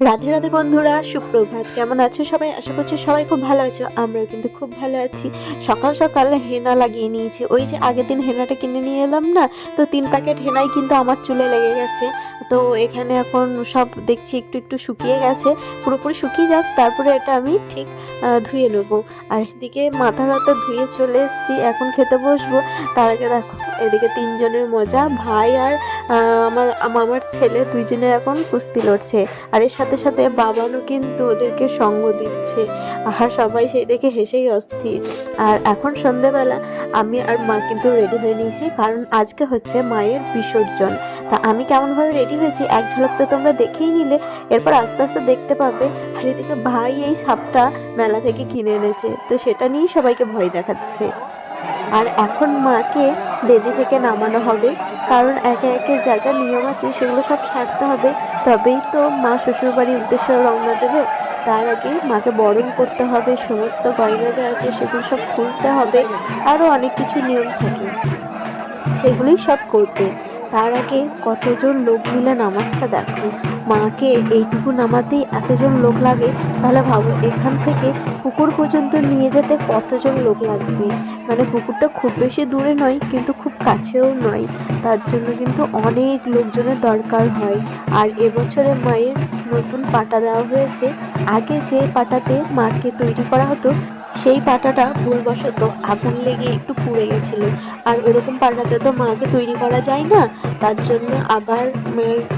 রাধে রাধে বন্ধুরা, সুপ্রভাত। কেমন আছো সবাই? আশা করছি সবাই খুব ভালো আছো, আমরাও কিন্তু খুব ভালো আছি। সকাল সকাল হেনা লাগিয়ে নিয়েছি। ওই যে আগের দিন হেনাটা কিনে নিয়ে এলাম না, তো তিন প্যাকেট হেনাই কিন্তু আমার চুলে লেগে গেছে। তো এখানে এখন সব দেখছি একটু একটু শুকিয়ে গেছে। পুরোপুরি শুকিয়ে যাক, তারপরে এটা আমি ঠিক ধুয়ে নেব। আর এদিকে মাথা ব্যথা ধুয়ে চলে এসেছি, এখন খেতে বসবো। তার আগে দেখো এদিকে তিনজনের মজা, ভাই আর আমার আমার ছেলে দুইজনে এখন কুস্তি লড়ছে। আর এর সাথে সাথে বাবানও কিন্তু ওদেরকে সঙ্গ দিচ্ছে। আর সবাই সেই দেখে হেসেই অস্থির। আর এখন সন্ধেবেলা আমি আর মা কিন্তু রেডি হয়ে নিয়েছি, কারণ আজকে হচ্ছে মায়ের বিসর্জন। তা আমি কেমনভাবে রেডি হয়েছি, এক ঝলক তো তোমরা দেখেই নিলে, এরপর আস্তে আস্তে দেখতে পাবে। আর এদিকে ভাই এই সাপটা মেলা থেকে কিনে এনেছে, তো সেটা নিয়েই সবাইকে ভয় দেখাচ্ছে। আর এখন মাকে বেদি থেকে নামানো হবে, কারণ একে একে যা যা নিয়ম আছে সেগুলো সব সারতে হবে। তবেই তো মা শ্বশুরবাড়ির উদ্দেশ্যে রওনা দেবে। তার আগে মাকে বরণ করতে হবে, সমস্ত গয়না যা আছে সেগুলো সব খুলতে হবে, আরও অনেক কিছু নিয়ম থাকে। সেগুলোই সব করবে। তার আগে কতজন লোক মিলে নামাচ্ছে দেখো। মাকে এইটুকু নামাতেই এতজন লোক লাগে, তাহলে ভাবো এখান থেকে পুকুর পর্যন্ত নিয়ে যেতে কতজন লোক লাগবে? মানে পুকুরটা খুব বেশি দূরে নয়, কিন্তু খুব কাছেও নয়। তার জন্য কিন্তু অনেক লোকজনের দরকার হয়। আর এবছরে মায়ের নতুন পাটা দেওয়া হয়েছে। আগে যে পাটাতে মাকে তৈরি করা হতো সেই পাটাটা ভুলবশত আগুন লেগে একটু পুড়ে গেছিল। আর ওরকম পাটাতে তো মাকে তৈরি করা যায় না, তার জন্য আবার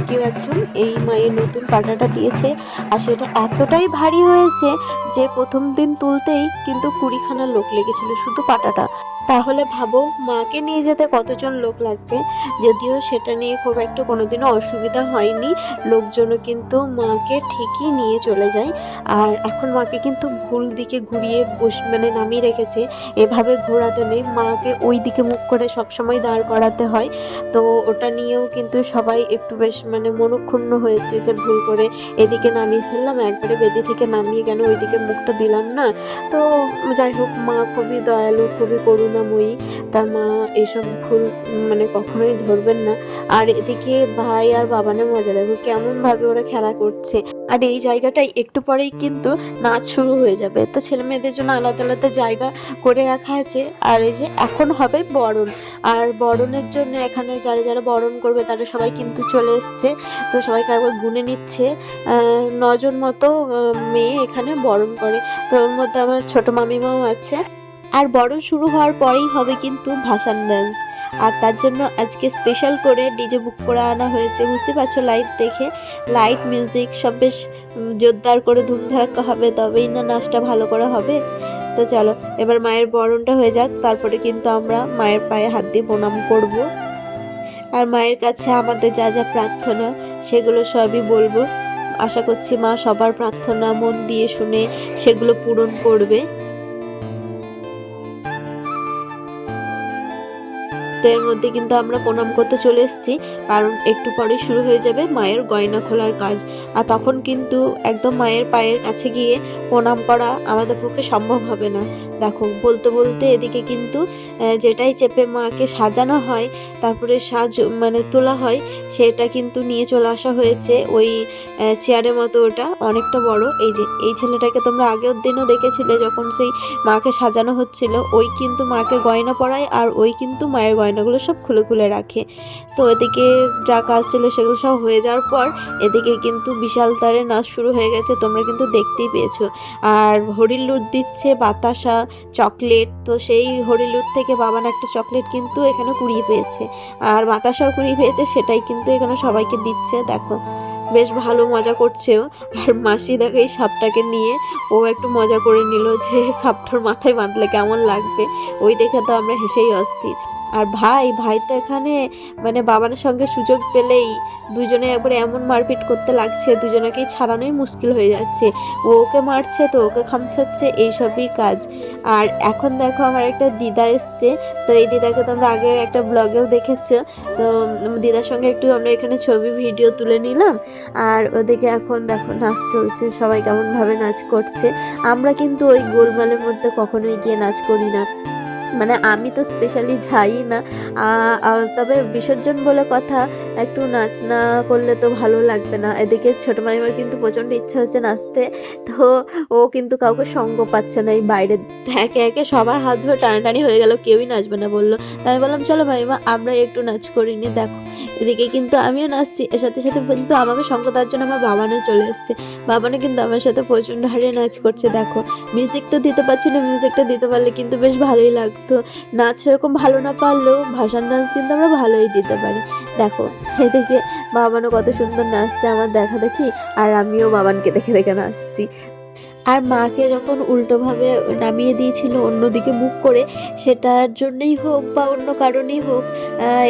কেউ একজন এই মায়ের নতুন পাটাটা দিয়েছে। আর সেটা এতটাই ভারী হয়েছে যে প্রথম দিন তুলতেই কিন্তু কুড়িখানা লোক লেগেছিল শুধু পাটাটা। তাহলে ভাবো মাকে নিয়ে যেতে কতজন লোক লাগবে? যদিও সেটা নিয়ে খুব একটা কোনোদিনও অসুবিধা হয়নি। লোকজনও কিন্তু মাকে ঠিকই নিয়ে চলে যায়। আর এখন মাকে কিন্তু ভুল দিকে ঘুরিয়ে বস মানে নামিয়ে রেখেছে। এভাবে ঘোরাতে নেই। মাকে ওই দিকে মুখ করে সবসময় দাঁড় করাতে হয়। তো ওটা নিয়েও কিন্তু সবাই একটু বেশ মানে মনক্ষুণ্ণ হয়েছে যে ভুল করে এদিকে নামিয়ে ফেললাম, একবারে বেদি থেকে নামিয়ে কেন ওইদিকে মুখটা দিলাম না? তো যাই হোক, মা খুবই দয়ালু, খুবই করুণাময়ী তা মা এসব ভুল মানে কখনোই ধরবেন না। আর এদিকে ভাই আর বাবানের মজা, দেখো কেমন ভাবে ওরা খেলা করছে। আর এই জায়গাটাই একটু পরেই কিন্তু নাচ শুরু হয়ে যাবে। তো ছেলে মেয়েদের জন্য আলাদা আলাদা জায়গা করে রাখা আছে। আর এই যে এখন হবে বরণ। আর বরণের জন্য এখানে যারা যারা বরণ করবে, তারা সবাই কিন্তু চলে এসছে। তো সবাইকে একবার গুনে নিচ্ছে। নজন মতো মেয়ে এখানে বরণ করে। তো ওর মধ্যে আমার ছোট মামিমাও আছে। আর বরণ শুরু হওয়ার পরেই হবে কিন্তু ভাসান ডান্স আর তার জন্য আজকে স্পেশাল করে ডিজে বুক করে আনা হয়েছে, বুঝতে পারছ? লাইট দেখে। লাইট মিউজিক সব বেশ জোরদার করে ধুমধারাক্কা হবে, তবেই না নাচটা ভালো করে হবে? তো চলো, এবার মায়ের বরণটা হয়ে যাক, তারপরে কিন্তু আমরা মায়ের পায়ে হাত দিয়ে প্রণাম করব। আর মায়ের কাছে আমাদের যা যা প্রার্থনা, সেগুলো সবই বলব। আশা করছি মা সবার প্রার্থনা মন দিয়ে শুনে সেগুলো পূরণ করবে। এর মধ্যে কিন্তু আমরা প্রণাম করতে চলে এসেছি, কারণ একটু পরে শুরু হয়ে যাবে মায়ের গয়না খোলার কাজ। আর তখন কিন্তু একদম মায়ের পায়ের কাছে গিয়ে প্রণাম করা আমাদের পক্ষে সম্ভব হবে না। দেখো, বলতে বলতে এদিকে কিন্তু যেটাই চেপে মাকে সাজানো হয়, তারপরে সাজ মানে তোলা হয়, সেটা কিন্তু নিয়ে চলে আসা হয়েছে ওই চেয়ারের মতো ওটা, অনেকটা বড়। এই যে, এই ছেলেটাকে তোমরা আগের দিনও দেখেছিলে যখন সেই মাকে সাজানো হচ্ছিল, ওই কিন্তু মাকে গয়না পরায় আর ওই কিন্তু মায়ের গয়নাগুলো সব খুলে খুলে রাখে। তো এদিকে যা কাজ ছিল সেগুলো সব হয়ে যাওয়ার পর, এদিকে কিন্তু বিশাল তারে নাচ শুরু হয়ে গেছে, তোমরা কিন্তু দেখতেই পেয়েছ। আর হরিলুট দিচ্ছে, বাতাসা চকলেট, তো সেই হরিলুট থেকে বাবান একটা চকলেট কিন্তু এখানে কুড়িয়ে পেয়েছে। আর বাতাসাও কুড়িয়ে পেয়েছে, সেটাই কিন্তু এখানে সবাইকে দিচ্ছে। দেখো, বেশ ভালো মজা করছেও। আর মাসি দেখো এই সাপটাকে নিয়ে, ও একটু মজা করে নিল যে সাপটার মাথায় বাঁধলে কেমন লাগবে। ওই দেখে তো আমরা হেসেই অস্থির। আর ভাই ভাই তো এখানে মানে বাবার সঙ্গে সুযোগ পেলেই দুজনে একবারে এমন মারপিট করতে লাগছে, দুজনেকেই ছাড়ানোই মুশকিল হয়ে যাচ্ছে। ও ওকে মারছে, তো ওকে খামছাচ্ছে এইসবই কাজ। আর এখন দেখো আমার একটা দিদা এসছে, তো এই দিদাকে তোমরা আগে একটা ব্লগেও দেখেছ। তো দিদার সঙ্গে একটু আমরা এখানে ছবি, ভিডিও তুলে নিলাম। আর ওদিকে এখন দেখো নাচ চলছে, সবাই কেমনভাবে নাচ করছে। আমরা কিন্তু ওই গোলমালের মধ্যে কখনোই গিয়ে নাচ করি না। মানে আমি তো স্পেশালি যাই না। তবে বিসর্জন বলে কথা, একটু নাচ না করলে তো ভালো লাগবে না। এদিকে ছোটো মাইমার কিন্তু প্রচণ্ড ইচ্ছা হচ্ছে নাচতে, তো ও কিন্তু কাউকে সঙ্গ পাচ্ছে না এই বাইরে। একে একে সবার হাত ধরে টানাটানি হয়ে গেল, কেউই নাচবে না বলল। আমি বললাম, চলো মাইমা আমরা একটু নাচ করিনি দেখো। এদিকে কিন্তু আমিও নাচছি, এর সাথে সাথে কিন্তু আমাকে সঙ্গ দেওয়ার জন্য আমার বাবানও চলে এসছে। বাবানও কিন্তু আমার সাথে প্রচণ্ড হারে নাচ করছে, দেখো। মিউজিক তো দিতে পারছি না মিউজিকটা দিতে পারলে কিন্তু বেশ ভালোই লাগতো নাচ সেরকম ভালো না পারলেও ভাষার ডান্স কিন্তু আমরা ভালোই দিতে পারি। দেখো, এদিকে বাবানও কত সুন্দর নাচছে আমার দেখা দেখি, আর আমিও বাবানকে দেখে দেখে নাচছি। আর মাকে যখন উল্টোভাবে নামিয়ে দিয়েছিল, অন্যদিকে মুখ করে, সেটার জন্যই হোক বা অন্য কারণেই হোক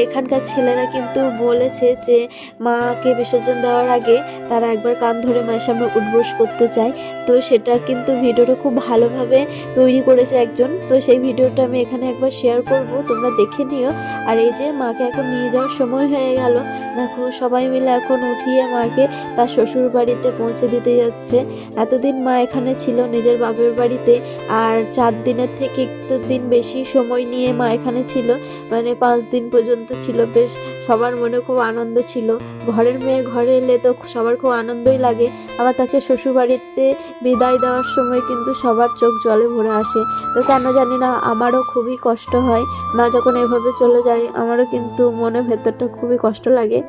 এখানকার ছেলেরা কিন্তু বলেছে যে, মাকে বিসর্জন দেওয়ার আগে তারা একবার কান ধরে মায়ের সামনে উঠবোস করতে চায়। তো সেটা কিন্তু ভিডিওটা খুব ভালোভাবে তৈরি করেছে একজন। তো সেই ভিডিওটা আমি এখানে একবার শেয়ার করব, তোমরা দেখে নিও। আর এই যে মাকে এখন নিয়ে যাওয়ার সময় হয়ে গেল। দেখো, সবাই মিলে এখন উঠিয়ে মাকে তার শ্বশুর বাড়িতে পৌঁছে দিতে যাচ্ছে। এতদিন মা এখানে ছিল নিজের বাপের বাড়িতে, আর চার দিনের থেকে একটু দিন বেশি সময় নিয়ে মা এখানে ছিল। মানে পাঁচ দিন পর্যন্ত ছিল, বেশ সবার মনে খুব আনন্দ ছিল। ঘরের মেয়ে ঘরে এলে তো সবার খুব আনন্দই লাগে। আবার তাকে শ্বশুরবাড়িতে বিদায় দেওয়ার সময় কিন্তু সবার চোখ জলে ভরে আসে। তো কেন জানি না, আমারও খুবই কষ্ট হয়। মা যখন এভাবে চলে যায়, আমারও কিন্তু মনে ভেতরটা খুবই কষ্ট লাগে।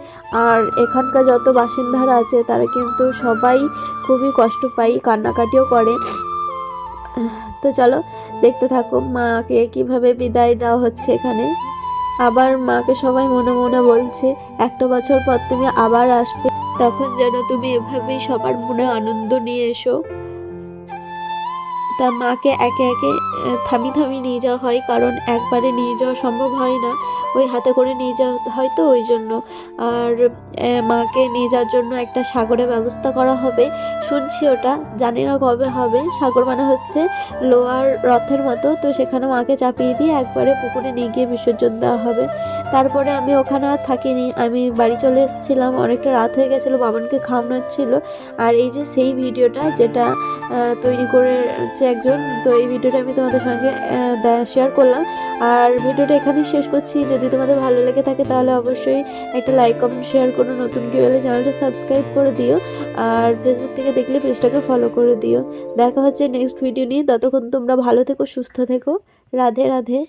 আর এখানকার যত বাসিন্দারা আছে, তারা কিন্তু সবাই খুবই কষ্ট পাই কান্নাকাটিও করে। তো চলো, দেখতে থাকো মাকে কীভাবে বিদায় দেওয়া হচ্ছে এখানে। আবার মাকে সবাই মনে মনে বলছে, একটা বছর পর তুমি আবার আসবে, তখন যেন তুমি এভাবেই সবার মনে আনন্দ নিয়ে এসো। তা মাকে একে একে থামি থামি নিয়ে যাওয়া হয়, কারণ একবারে নিয়ে যাওয়া সম্ভব হয় না। ওই হাতে করে নিয়ে যাওয়া হয় তো ওই জন্য। আর মাকে নিয়ে যাওয়ার জন্য একটা সাগরের ব্যবস্থা করা হবে। শুনছি ওটা। জানি না কবে হবে। সাগর মানে হচ্ছে লোয়ার রথের মতো। তো সেখানে মাকে চাপিয়ে দিয়ে একবারে পুকুরে নিয়ে গিয়ে বিসর্জন দেওয়া হবে। তারপরে আমি ওখানে আর থাকিনি। আমি বাড়ি চলে এসেছিলাম। অনেকটা রাত হয়ে গেছিল। বাবানকে খাওয়ানো ছিল আর এই যে সেই ভিডিওটা যেটা তৈরি করেছে একজন, তো এই ভিডিওটা আমি তোমাদের সঙ্গে শেয়ার করলাম। আর ভিডিওটা এখানেই শেষ করছি। যদি তোমাদের ভালো লেগে থাকে তাহলে অবশ্যই একটা লাইক কমেন্ট শেয়ার করো। নতুন কেউ এলে চ্যানেলটা সাবস্ক্রাইব করে দিও। আর ফেসবুক থেকে দেখলে পেজটাকে ফলো করে দিও। দেখা হচ্ছে নেক্সট ভিডিও নিয়ে। ততক্ষণ তোমরা ভালো থেকো, সুস্থ থেকো। রাধে রাধে।